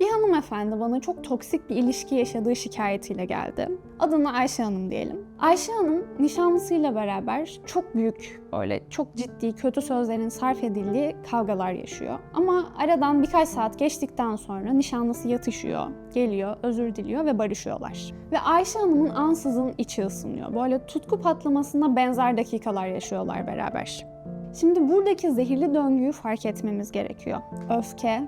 Bir hanımefendi bana çok toksik bir ilişki yaşadığı şikayetiyle geldi. Adını Ayşe Hanım diyelim. Ayşe Hanım nişanlısıyla beraber çok büyük, böyle çok ciddi, kötü sözlerin sarf edildiği kavgalar yaşıyor. Ama aradan birkaç saat geçtikten sonra nişanlısı yatışıyor, geliyor, özür diliyor ve barışıyorlar. Ve Ayşe Hanım'ın ansızın içi ısınıyor. Böyle tutku patlamasına benzer dakikalar yaşıyorlar beraber. Şimdi buradaki zehirli döngüyü fark etmemiz gerekiyor. Öfke,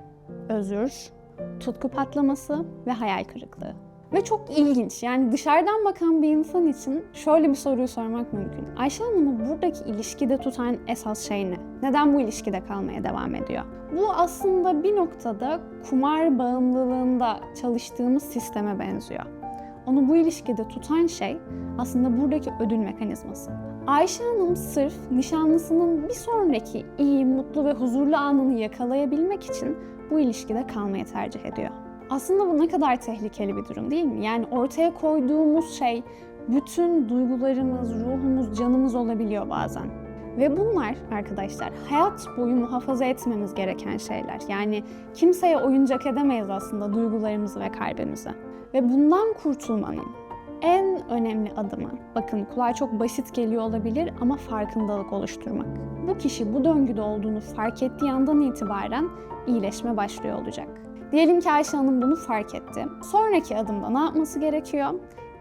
özür, tutku patlaması ve hayal kırıklığı. Ve çok ilginç. Yani dışarıdan bakan bir insan için şöyle bir soruyu sormak mümkün. Ayşe Hanım'ı buradaki ilişkide tutan esas şey ne? Neden bu ilişkide kalmaya devam ediyor? Bu aslında bir noktada kumar bağımlılığında çalıştığımız sisteme benziyor. Onu bu ilişkide tutan şey aslında buradaki ödül mekanizması. Ayşe Hanım sırf nişanlısının bir sonraki iyi, mutlu ve huzurlu anını yakalayabilmek için bu ilişkide kalmayı tercih ediyor. Aslında bu ne kadar tehlikeli bir durum değil mi? Yani ortaya koyduğumuz şey bütün duygularımız, ruhumuz, canımız olabiliyor bazen. Ve bunlar arkadaşlar hayat boyu muhafaza etmemiz gereken şeyler. Yani kimseye oyuncak edemeyiz aslında duygularımızı ve kalbimizi. Ve bundan kurtulmanın en önemli adımı, bakın kulağa çok basit geliyor olabilir ama farkındalık oluşturmak. Bu kişi bu döngüde olduğunu fark ettiği andan itibaren iyileşme başlıyor olacak. Diyelim ki Ayşe Hanım bunu fark etti. Sonraki adımda ne yapması gerekiyor?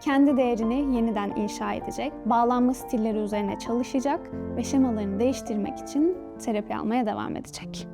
Kendi değerini yeniden inşa edecek, bağlanma stilleri üzerine çalışacak ve şemalarını değiştirmek için terapi almaya devam edecek.